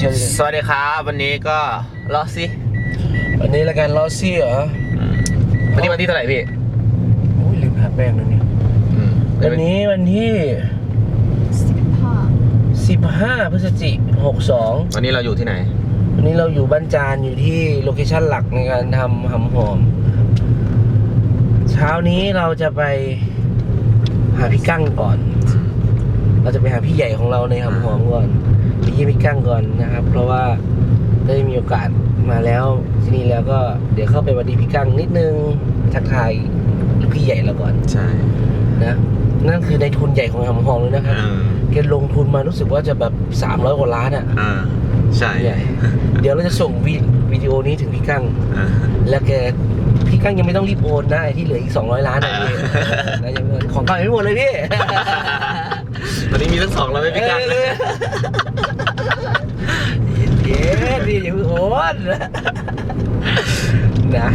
เชียลสวัสดีครับวันนี้ก็รอสิวันนี้รายการลอซี่เหรอวันนี้วันที่เท่าไหร่พี่โอ้ยลืมหาแป้งแล้วเนี่ยวันนี้วันที่15พฤศจิก62วันนี้เราอยู่ที่ไหน วันนี้เราอยู่บ้านจานอยู่ที่โลเคชั่นหลักในการทำหำหอม เช้านี้เราจะไปหาพี่กั้งก่อน เราจะไปหาพี่ใหญ่ของเราในหำหอมก่อน ไปเยี่ยมพี่กั้งก่อนนะครับ เพราะว่าได้มีโอกาสมาแล้วที่นี่แล้วก็เดี๋ยวเข้าไปหวันดีพี่กั้งนิดนึงทักทายพี่ใหญ่เราก่อนใช่นะนั่นคือในทุนใหญ่ของหำหอมเลยนะครับแกลงทุนมารู้สึกว่าจะแบบ300กว่าล้านอะอ่าใช่ใหญ่เดี๋ยวเราจะส่งวิวิดีโอนี้ถึงพี่กั้งอ่าแล้วแกพี่กั้งยังไม่ต้องรีบโอนนะไอ้ที่เหลืออีก200ล้านอะพี่นะยังไม่โอนของเก่ายังไม่หมดเลยพี่ วันนี้มีทั้งสองเราไม่พี่กันเออเย้ดีอย่าเพิ่งโอนนะ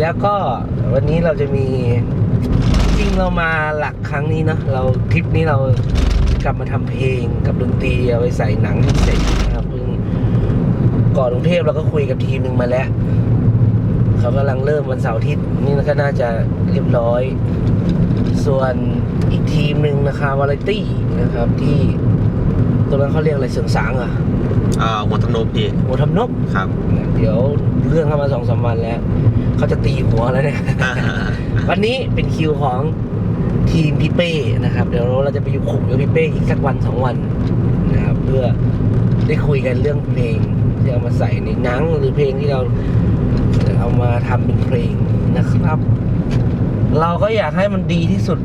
แล้วก็วันนี้เราจะมีจริงเรามาหลักครั้งนี้เนอะเราทริปนี้เรากลับมาทำเพลงกับดนตรีเอาไปใส่หนังให้เสร็จนะครับเพิ่งก่อนกรุงเทพเราก็คุยกับทีมหนึ่งมาแล้วเขากำลังเริ่มวันเสาร์อาทิตย์นี่ก็น่าจะเรียบร้อย ส่วนอีกทีมหนึ่งนะคะวาไรตี้นะครับ ที่ตรงนั้นเขาเรียกอะไรเสียงสางเหรอะอ่าหัวทำโนมพี่หัวทำนกครับ เดี๋ยวเรื่องเข้ามาสองสามวันแล้ว เขาจะตีหัวแล้วเนี่ย วันนี้เป็นคิวของทีมพี่เป้นะครับ เดี๋ยวเราจะไปอยู่ขุมกับพี่เป้อีกสักวันสองวันนะครับเพื่อได้คุยกันเรื่องเพลงที่เอามาใส่ในหนังหรือเพลงที่เราเอามาทำเป็นเพลงนะครับ เราก็อยากให้มันดีที่สุด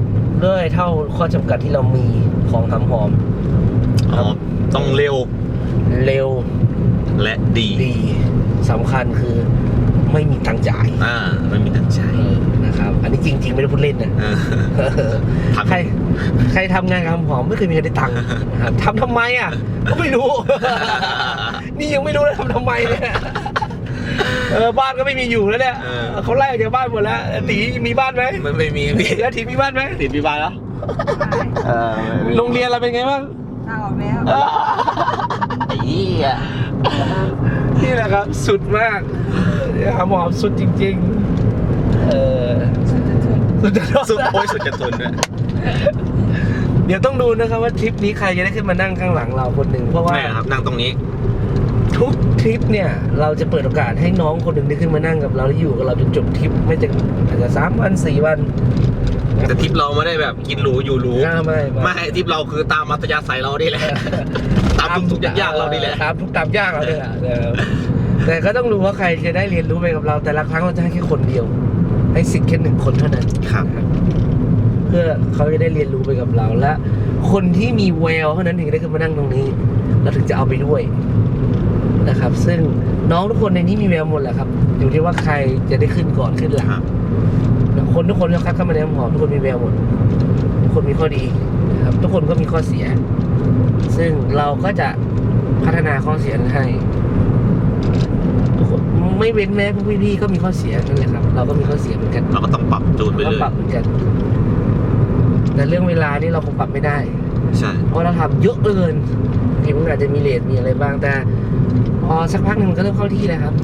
ด้วยเท่าข้อจำกัดที่เรามีของหำหอม อ๋อ ต้องเร็วเร็วและดี ดีสำคัญคือไม่มีตังค์จ่ายอ่าไม่มีตังค์ใช้เออนะครับ อันนี้จริง ๆ ไม่ได้พูดเล่นนะเออทำ ใครใครทำงานกับหอมไม่เคยมีใครได้ตังค์นะครับทำทำไมอะ ก็ไม่รู้ นี่ยังไม่รู้เลยทำทำไมเนี่ย เออบ้านก็ไม่มีอยู่แล้วเนี่ยเออ เขาไล่ออกจากบ้านหมดแล้วตีมีบ้านไหมมันไม่มีพี่แล้วทีมีบ้านไหมติดมีบานแล้วเออโรงเรียนเราเป็นไงบ้างลาออกแล้วไอ้เหี้ยนี่แหละครับ สุดมากหาหมอมสุดจริง ๆ เออสุดจะสุดโอ้ยสุดจะทนด้วยเดี๋ยวต้องดูนะครับว่าทริปนี้ใครจะได้ขึ้นมานั่งข้างหลังเราคนหนึ่งเพราะว่าแม่ครับนั่งตรงนี้ ทุกทริปเนี่ย เราจะเปิดโอกาสให้น้องคนหนึ่งได้ขึ้นมานั่งกับเราแล้วอยู่กับเราจนจบทริปไม่จะอาจจะสามวันสี่วัน แต่ทริปเราไม่ได้แบบกินหรูอยู่หรูอ่าไม่ ไม่ทริปเราคือตามมัธยาศัยเรานี่แหละ ตามทุกๆยากๆเรานี่แหละ ตามทุกตามยากเราเนี่ยแหละเออแต่ก็ต้องรู้ว่าใครจะได้เรียนรู้ไปกับเรา แต่ละครั้งเราจะให้แค่คนเดียว ให้สิทธิ์แค่หนึ่งคนเท่านั้น ครับเพื่อเขาจะได้เรียนรู้ไปกับเราและ คนที่มีแววเท่านั้นถึงได้ขึ้นมานั่งตรงนี้ เราถึงจะเอาไปด้วยนะครับ ซึ่งน้องทุกคนในนี้มีแววหมดแหละครับ อยู่ที่ว่าใครจะได้ขึ้นก่อนขึ้นหลังครับคนทุกคนที่คัดเข้ามาในน้ำหอมทุกคนมีแววหมดทุกคนมีข้อดีนะครับ ทุกคนก็มีข้อเสีย ซึ่งเราก็จะพัฒนาข้อเสียนั้นให้ทุกคนไม่เว้นแม้พวกพี่ๆก็มีข้อเสียนั่นแหละครับ เราก็มีข้อเสียเหมือนกันเราก็ต้องปรับจูนไปก็เรื่อปรับยเหมือนกัน แต่เรื่องเวลานี่เราคงปรับไม่ได้ ใช่เพราะเราทำเยอะเกินทีมันอาจจะมีเลทมีอะไรบ้างแต่พอสักพักหนึ่งมันก็เริ่มเข้าที่แล้วครับ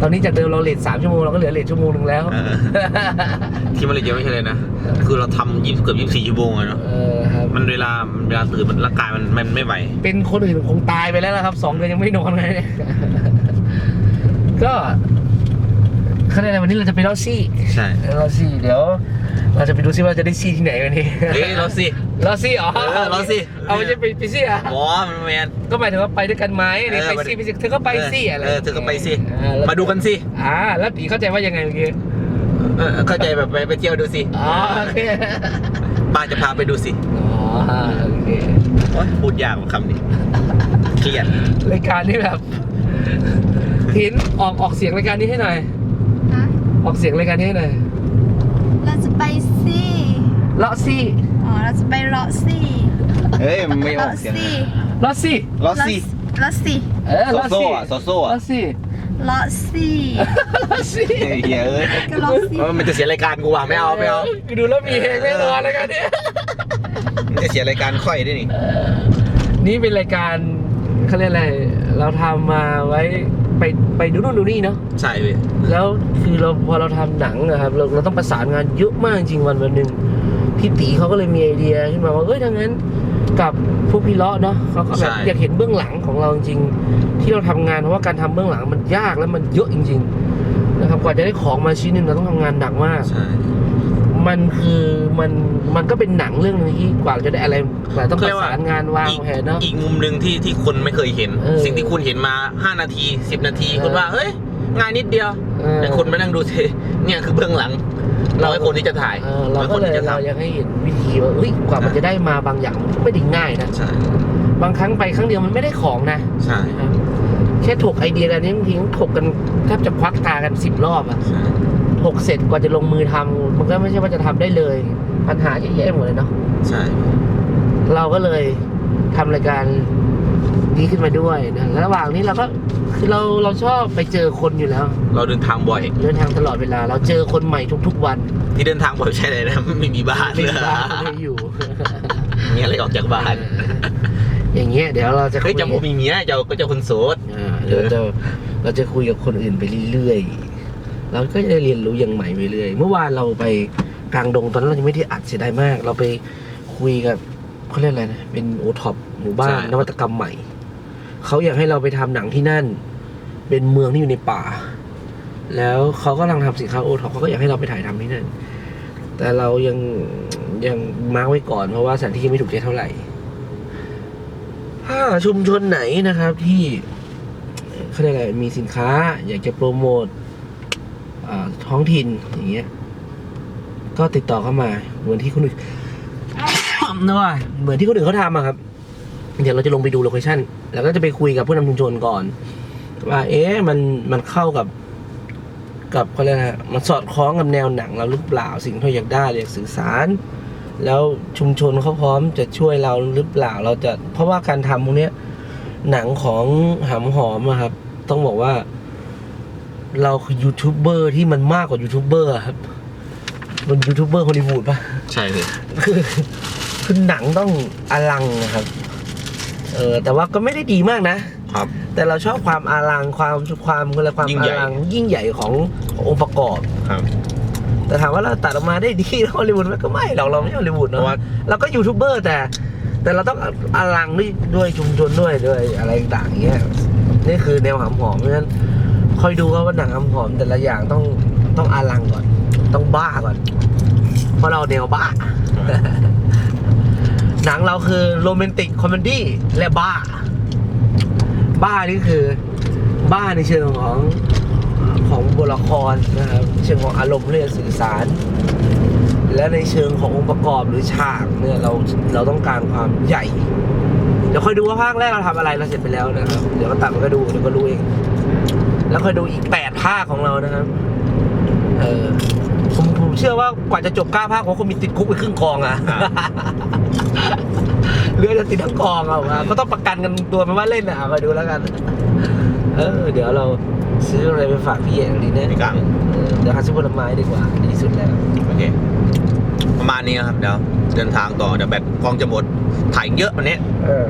ตอนนี้จากเดิมเราเลทสามชั่วโมงเราก็เหลือเลทชั่วโมงหนึ่งแล้ว เออที่มาเลเซียไม่ใช่เลยนะ คือเราทำยี่สิบเกือบยี่สิบสี่ชั่วโมงอะเนาะเออครับ มันเวลามันเวลาตื่นมันร่างกายมันมันไม่ไหวเป็นคนอื่นคงตายไปแล้วนะครับสองเดือนยังไม่นอนเลยเนี่ยก็คะแนนวันนี้เราจะไปลอซี่ใช่ ลอซี่เดี๋ยว เราจะไปดูซิว่าจะได้ซี่ที่ไหนวันนี้เฮ้ยเราสิลอซี่อ๋อเออลอซี่ เอาไม่ใช่ไปไปซี่อะหมอมันแมน ก็หมายถึงว่าไปด้วยกันไหมนี่เออไปซี่ไปซี่เธอก็ไปซี่อะไรเออเธอก็ไปสิ อ่แล้วมาดูกันสิอ่าแล้วตีเข้าใจว่ายังไงเมื่อกี้เออเข้าใจแบบไปไปเที่ยวดูสิอ๋อโอเคป้าจะพาไปดูสิอ๋อโอเคโอ๊ยพูดยากกว่าคำนี้เครียดรายการนี้แบบหินออกออกเสียงรายการนี้ให้หน่อยนะออกเสียงรายการนี้ให้หน่อยเราจะไปซี่ เลาะซี่อ๋อเราจะไปเลาะซี่เฮ้ยไม่ออเลาะกเสียงซี่เลาะซี่ลอสซี่เลาะซี่เออเลาะซี่โซโซ่เลาะซี่เลาะซี่เลาะซี่เฮ้ยเอ้ยก็เลาะซี่เออมันจะเสียรายการกูว่ะไม่เอาไม่เอาดูแล้วมีเฮงแน่นอนรายการนี้มันจะเสียรายการค่อยด้วยนี่นี่เป็นรายการเขาเรียกอะไร เราทำมาไว้ไปไปดูนู่นดูนี่เนาะ ใช่พี่แล้วคือเราพอเราทำหนังอะครับเราเราต้องประสานงานเยอะมากจริงวันวันหนึ่ง พี่ตีเขาก็เลยมีไอเดียขึ้นมาว่าเอ้ยถ้างั้นกับพวกพี่เลาะเนาะเขาก็แบบอยากเห็นเบื้องหลังของเราจริงๆที่เราทำงานเพราะว่าการทำเบื้องหลังมันยากและมันเยอะจริง ๆ นะครับกว่าจะได้ของมาชิ้นหนึ่งเราต้องทำงานหนักมาก ใช่ มันคือมันมันก็เป็นหนังเรื่องหนึงที่กว่าจะได้อะไรกว่าต้องประสานงานวางอีกแผนเนาะ อีกมุมหนึ่งที่ที่คนไม่เคยเห็น เออสิ่งที่คุณเห็นมา 5 นาที 10 นาที เออ คุณว่า เฮ้ย งานนิดเดียว เออแต่คนมานั่งดูสิเนี่ยคือเบื้องหลัง เราให้คนที่จะถ่ายเออเราให้ก็คนเลยที่จะทเรายังให้เห็นวิธีว่าเฮ้ยกว่ามันจะได้มาบางอย่างมันก็ไม่ได้ง่ายนะำใช่บางครั้งไปครั้งเดียวมันไม่ได้ของนะใช่นะครับแค่ถกไอเดียกันนี้บางทีถกกันแทบจะควักตากันสิบรอบอะใช่ถกเสร็จกว่าจะลงมือทำมันก็ไม่ใช่ว่าจะทำได้เลย ปัญหาเยอะแยะหมดเลยเนาะใช่ เราก็เลยทำรายการ นี้ขึ้นมาด้วยนะแล้วระหว่างนี้เราก็คือเราเราชอบไปเจอคนอยู่แล้ว เราเดินทางบ่อย เดินทางตลอดเวลา เราเจอคนใหม่ทุก ๆ วันที่เดินทางบ่อยใช่เลยนะไม่มีบ้านไม่เลยมีบ้านไม่อยู่มีอะไรออกจากบ้านอย่างเงี้ยเดี๋ยวเราจะคุเฮ้ยยจะบ่มีเมียเจ้าก็เจะคนโสด อ่าเดี๋ยวเราจะเราจะคุยกับคนอื่นไปเรื่อยๆเราก็จะได้เรียนรู้อย่างใหม่ไปเรื่อยเมื่อวานเราไปกลางดงตอนนั้นเรายังไม่ได้อัดเสียดายมาก เราไปคุยกับเขาเรียกอะไรนะเป็นโอท็อปหมู่บ้านนวัตกรรมใหม่ เขาอยากให้เราไปทำหนังที่นั่น เป็นเมืองที่อยู่ในป่า แล้วเขากำลังทำสินค้าโอท็อปเขาก็อยากให้เราไปถ่ายทำที่นั่น แต่เรายังยังมาร์กไว้ก่อนเพราะว่าสถานที่ยังไม่ถูกใจเท่าไหร่ ถ้าชุมชนไหนนะครับที่เขาเรียกอะไรมีสินค้า อยากจะโปรโมทท้องถิ่นอย่างเงี้ย ก็ติดต่อเข้ามาเหมือนที่คนอื่นนะว่าเหมือนที่คนอื่นเขาทำอะครับ เดี๋ยวเราจะลงไปดูโลเคชั่นแล้วก็จะไปคุยกับผู้นำชุมชนก่อน ว่า เอ๊ะมันมันเข้ากับกับเขาเรียกอะไรนะมันสอดคล้องกับแนวหนังเราหรือเปล่าสิ่งที่เราอยากได้อยากสื่อสาร แล้วชุมชนเขาพร้อมจะช่วยเราหรือเปล่าเราจะเพราะว่าการทำพวกเนี้ยหนังของหำหอมอะครับ ต้องบอกว่า เราคือยูทูบเบอร์ที่มันมากกว่ายูทูบเบอร์อะครับมันยูทูบเบอร์ฮอลลีวูดปะใช่เลยคือคือหนังต้องอลังนะครับ เออแต่ว่าก็ไม่ได้ดีมากนะ ครับ แต่เราชอบความอลังความความอะไรความยิ่งอใหญ่ ลังยิ่งใหญ่ขององค์ประกอบ ครับ แต่ถามว่าเราตัดออกมาได้ดีเท่าฮอลลีวูดไหมก็ไม่หรอกเราไม่ใช่ฮอลลีวูดเพเนาะราะว่า เราก็ยูทูบเบอร์แต่ แต่เราต้องอลังด้วยด้วยชุมชนด้วยด้วยอะไรต่างๆเงี้ยนี่คือแนวหำหอมเพราะฉะนั้นคอยดูครับว่าหนังหำหอม แต่ละอย่างต้องต้องอลังก่อน ต้องบ้าก่อน เพราะเราแนวบ้า หนังเราคือโรแมนติกคอมเมดี้และบ้า บ้านี่คือ บ้าในเชิงของของบทละครนะครับเชิงของอารมณ์เรื่องสื่อสาร และในเชิงขององค์ประกอบหรือฉากเนี่ยเราเราต้องการความใหญ่ เดี๋ยวค่อยดูว่าภาคแรกเราทำอะไรเราเสร็จไปแล้วนะครับ เดี๋ยวก็ตัดมันก็ดูเดี๋ยวก็รู้เอง แล้วค่อยดูอีกแปดภาคของเรานะครับ เออ เชื่อว่ากว่าจะจบเก้าภาคผมคงมีติดคุกไปครึ่งกองอะเรือจะติดทั้งกองเอาอะก็ต้องประกันกันตัวมันว่าเล่นอะเอามาดูแล้วกัน เออ เดี๋ยวเราซื้ออะไรไปฝากพี่เอกดีแน่พี่กังเออเดี๋ยวหาซื้อผลไม้ดีกว่าดีที่สุดแล้วโอเคประมาณนี้ครับเดี๋ยวเดินทางต่อเดี๋ยวแบตกล้องจะหมดถ่ายเยอะวันนี้เออ